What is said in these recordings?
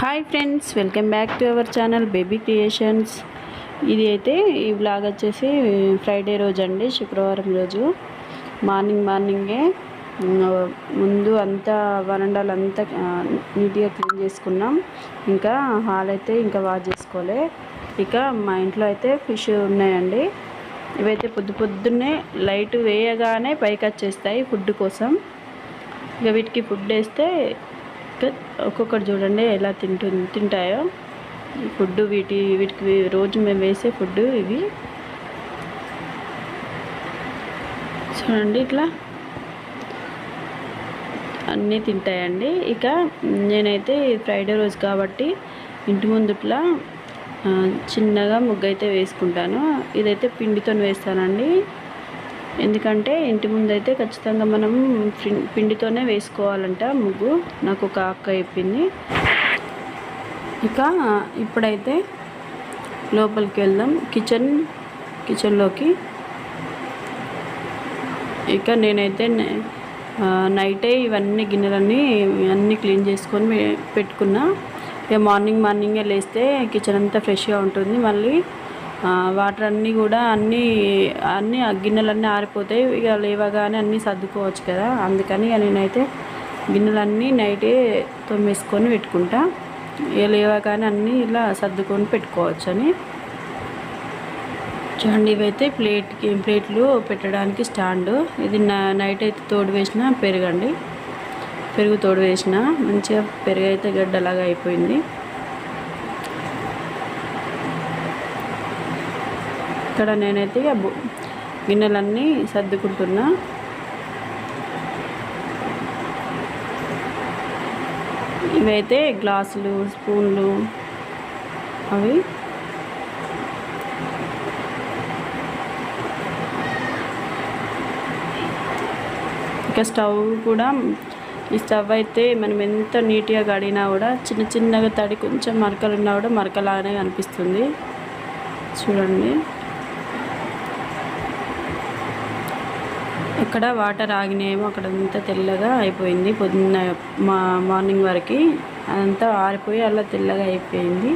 Hi friends welcome back to our channel baby creations. ఇది అయితే ఈ బ్లాగ్ వచ్చేసి ఫ్రైడే రోజు అండి శుక్రవారం రోజు. మార్నింగ్ మార్నింగే ముందు అంతా వరండాలు అంతా నీట్గా క్లీన్ చేసుకున్నాం. ఇంకా హాల్ అయితే ఇంకా వాష్ చేసుకోలే. ఇక మా ఇంట్లో అయితే ఫిష్ ఉన్నాయండి. ఇవైతే పొద్దు పొద్దున్నే లైట్ వేయగానే పైకి వచ్చేస్తాయి ఫుడ్ కోసం. ఇక వీటికి ఫుడ్ వేస్తే ఒక్కొక్కటి చూడండి ఎలా తింటు తింటాయో. ఫుడ్ వీటి వీటికి రోజు మేము వేసే ఫుడ్ ఇవి. చూడండి ఇట్లా. అన్నీ తింటాయండి. ఇక నేనైతే ఫ్రైడే రోజు కాబట్టి ఇంటి ముందు ఇట్లా చిన్నగా ముగ్గు అయితే వేసుకుంటాను. ఇదైతే పిండితో వేస్తానండి. ఎందుకంటే ఇంటి ముందు అయితే ఖచ్చితంగా మనం పిండితోనే వేసుకోవాలంట ముగ్గు. నాకు ఒక అక్క చెప్పింది. ఇక ఇప్పుడైతే లోపలికి వెళ్దాం. కిచెన్ కిచెన్లోకి. ఇక నేనైతే నైటే ఇవన్నీ గిన్నెలన్నీ అన్నీ క్లీన్ చేసుకొని పెట్టుకున్నా. ఇక మార్నింగ్ మార్నింగే లేస్తే కిచెన్ అంతా ఫ్రెష్గా ఉంటుంది. మళ్ళీ వాటర్ అన్నీ కూడా అన్నీ అన్నీ గిన్నెలన్నీ ఆరిపోతాయి. ఇక లేవగానే అన్నీ సర్దుకోవచ్చు కదా. అందుకని ఇక నేనైతే గిన్నెలన్నీ నైటే తోమేసుకొని పెట్టుకుంటా. ఇక లేవగానే అన్నీ ఇలా సర్దుకొని పెట్టుకోవచ్చు అని చూడండి ఇవైతే ప్లేట్కి ప్లేట్లు పెట్టడానికి స్టాండ్. ఇది నైట్ అయితే తోడు వేసిన పెరుగండి. పెరుగు తోడు వేసిన మంచిగా పెరుగు అయితే గడ్డలాగా అయిపోయింది. ఇక్కడ నేనైతే గిన్నెలన్నీ సర్దుకుంటున్నా. ఇవైతే గ్లాసులు స్పూన్లు అవి. ఇక స్టవ్ కూడా ఈ స్టవ్ అయితే మనం ఎంత నీట్గా కడిగినా కూడా చిన్న చిన్నగా తడి కొంచెం మరకలు ఉన్నా కూడా మరకలాగానే కనిపిస్తుంది. చూడండి. ఇక్కడ వాటర్ ఆగినాయేమో అక్కడ అంతా తెల్లగా అయిపోయింది. పొద్దున్న మా మార్నింగ్ వరకు అదంతా ఆరిపోయి అలా తెల్లగా అయిపోయింది.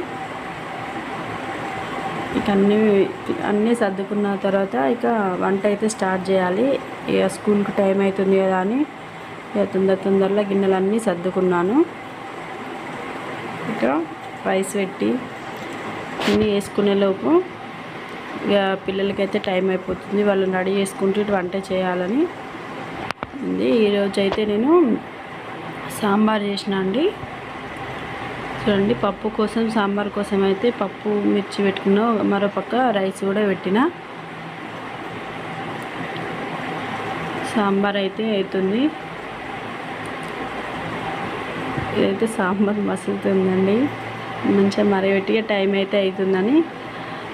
ఇక అన్నీ అన్నీ సర్దుకున్న తర్వాత ఇక వంట అయితే స్టార్ట్ చేయాలి. ఇక స్కూల్కి టైం అవుతుంది కదా అని ఇక తొందర తొందరలో గిన్నెలన్నీ సర్దుకున్నాను. ఇక రైస్ పెట్టి అన్నీ వేసుకునేలోపు పిల్లలకైతే టైం అయిపోతుంది. వాళ్ళని రెడీ చేసుకుంటూ ఇటు వంట చేయాలని ఉంది. ఈరోజు అయితే నేను సాంబార్ చేసిన అండి. చూడండి పప్పు కోసం సాంబార్ కోసం అయితే పప్పు మిర్చి పెట్టుకున్నా మరో పక్క రైస్ కూడా పెట్టిన. సాంబార్ అయితే అవుతుంది. ఇదైతే సాంబార్ మసులుతుందండి. మంచిగా మరగబెట్టి టైం అయితే అవుతుందని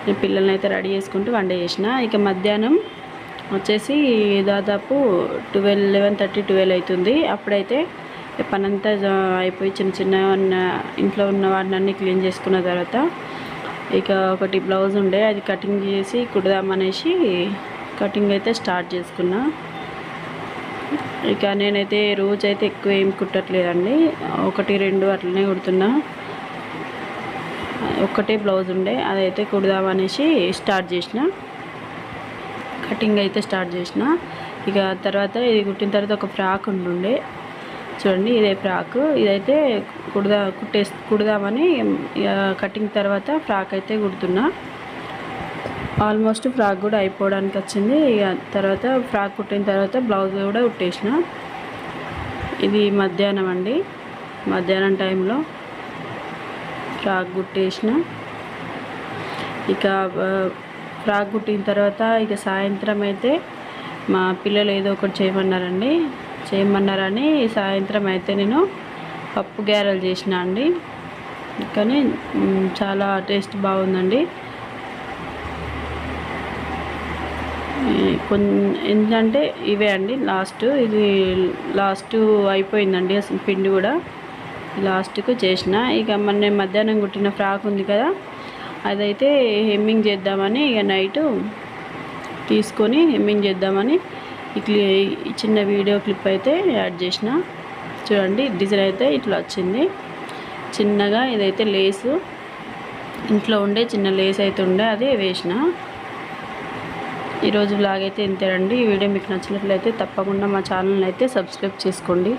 నేను పిల్లల్ని అయితే రెడీ చేసుకుంటూ వంట చేసిన. ఇక మధ్యాహ్నం వచ్చేసి దాదాపు ట్వెల్వ్ లెవెన్ థర్టీ ట్వెల్వ్ అవుతుంది అప్పుడైతే పనంతా జా- అయిపోయి చిన్న చిన్న ఉన్న ఇంట్లో ఉన్న వాటిని అన్నీ క్లీన్ చేసుకున్న తర్వాత ఇక ఒకటి బ్లౌజ్ ఉండే అది కటింగ్ చేసి కుడదామనేసి కటింగ్ అయితే స్టార్ట్ చేసుకున్నా. ఇక నేనైతే రోజైతే ఎక్కువ ఏం కుట్టట్లేదండి. ఒకటి రెండు అట్లనే కుడుతున్నా. ఒక్కటే బ్లౌజ్ ఉండే అదైతే కుడదామనేసి స్టార్ట్ చేసిన. కటింగ్ అయితే స్టార్ట్ చేసిన. ఇక తర్వాత ఇది కుట్టిన తర్వాత ఒక ఫ్రాక్ ఉండుండే. చూడండి ఇదే ఫ్రాక్. ఇదైతే కుడదా కుట్టే కుడదామని ఇక కటింగ్ తర్వాత ఫ్రాక్ అయితే కుడుతున్నా. ఆల్మోస్ట్ ఫ్రాక్ కూడా అయిపోవడానికి వచ్చింది. ఇక తర్వాత ఫ్రాక్ కుట్టిన తర్వాత బ్లౌజ్ కూడా కుట్టేసిన. ఇది మధ్యాహ్నం అండి. మధ్యాహ్నం టైంలో. ఫ్రాక్ కుట్టేసిన. ఇక ఫ్రాక్ కుట్టిన తర్వాత ఇక సాయంత్రం అయితే మా పిల్లలు ఏదో ఒకటి చేయమన్నారండి. చేయమన్నారని సాయంత్రం అయితే నేను పప్పు గారెలు చేసిన అండి. కానీ చాలా టేస్ట్ బాగుందండి. కొన్ ఏంటంటే ఇవే అండి లాస్ట్. ఇది లాస్ట్ అయిపోయిందండి అసలు పిండి కూడా. లాస్ట్కు చేసిన. ఇక మొన్న నేను మధ్యాహ్నం కుట్టిన ఫ్రాక్ ఉంది కదా అదైతే హెమ్మింగ్ చేద్దామని ఇక నైట్ తీసుకొని హెమ్మింగ్ చేద్దామని ఈ చిన్న వీడియో క్లిప్ అయితే యాడ్ చేసిన. చూడండి డిజైన్ అయితే ఇట్లా వచ్చింది. చిన్నగా ఇదైతే లేసు. ఇంట్లో ఉండే చిన్న లేస్ అయితే ఉండే అది వేసిన. ఈరోజు బ్లాగ్ అయితే ఇంతేనండి ఈ వీడియో మీకు నచ్చినట్లయితే తప్పకుండా మా ఛానల్ని అయితే సబ్స్క్రైబ్ చేసుకోండి.